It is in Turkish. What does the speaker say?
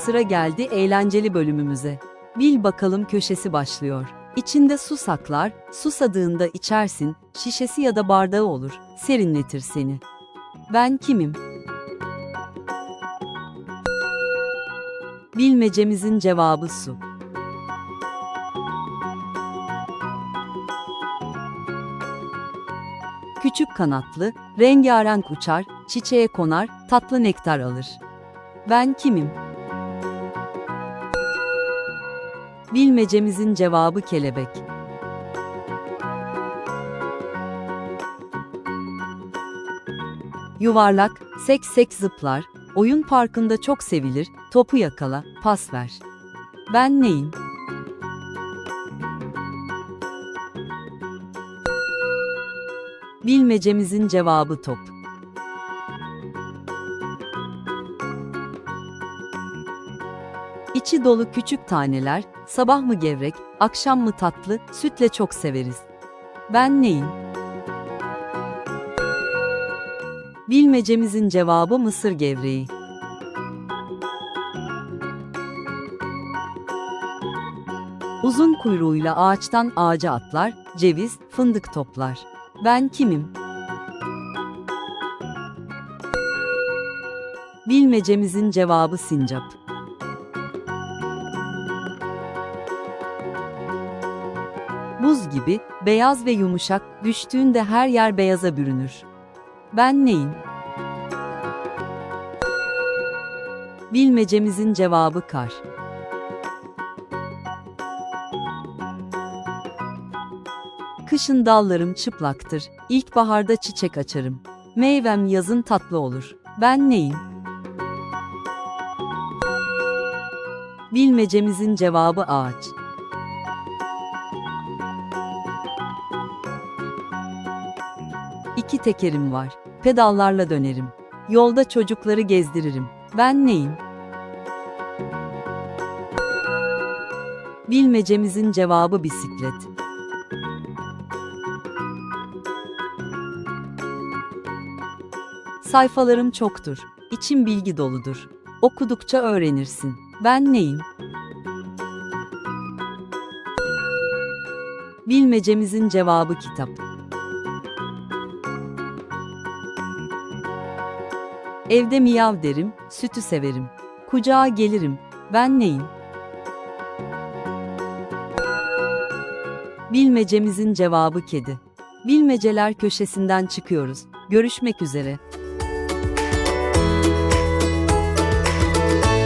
sıra geldi eğlenceli bölümümüze. Bil bakalım köşesi başlıyor. İçinde su saklar, susadığında içersin, şişesi ya da bardağı olur, serinletir seni. Ben kimim? Bilmecemizin cevabı su. Küçük kanatlı, rengarenk uçar, çiçeğe konar, tatlı nektar alır. Ben kimim? Bilmecemizin cevabı kelebek. Yuvarlak, sek sek zıplar, oyun parkında çok sevilir, topu yakala, pas ver. Ben neyim? Bilmecemizin cevabı top. İçi dolu küçük taneler, sabah mı gevrek, akşam mı tatlı, sütle çok severiz. Ben neyim? Bilmecemizin cevabı mısır gevreği. Uzun kuyruğuyla ağaçtan ağaca atlar, ceviz, fındık toplar. Ben kimim? Bilmecemizin cevabı sincap. Buz gibi, beyaz ve yumuşak, düştüğünde her yer beyaza bürünür. Ben neyim? Bilmecemizin cevabı kar. Kışın dallarım çıplaktır, ilkbaharda çiçek açarım. Meyvem yazın tatlı olur. Ben neyim? Bilmecemizin cevabı ağaç. İki tekerim var. Pedallarla dönerim. Yolda çocukları gezdiririm. Ben neyim? Bilmecemizin cevabı bisiklet. Sayfalarım çoktur. İçim bilgi doludur. Okudukça öğrenirsin. Ben neyim? Bilmecemizin cevabı kitap. Evde miyav derim, sütü severim. Kucağa gelirim. Ben neyim? Bilmecemizin cevabı kedi. Bilmeceler köşesinden çıkıyoruz. Görüşmek üzere.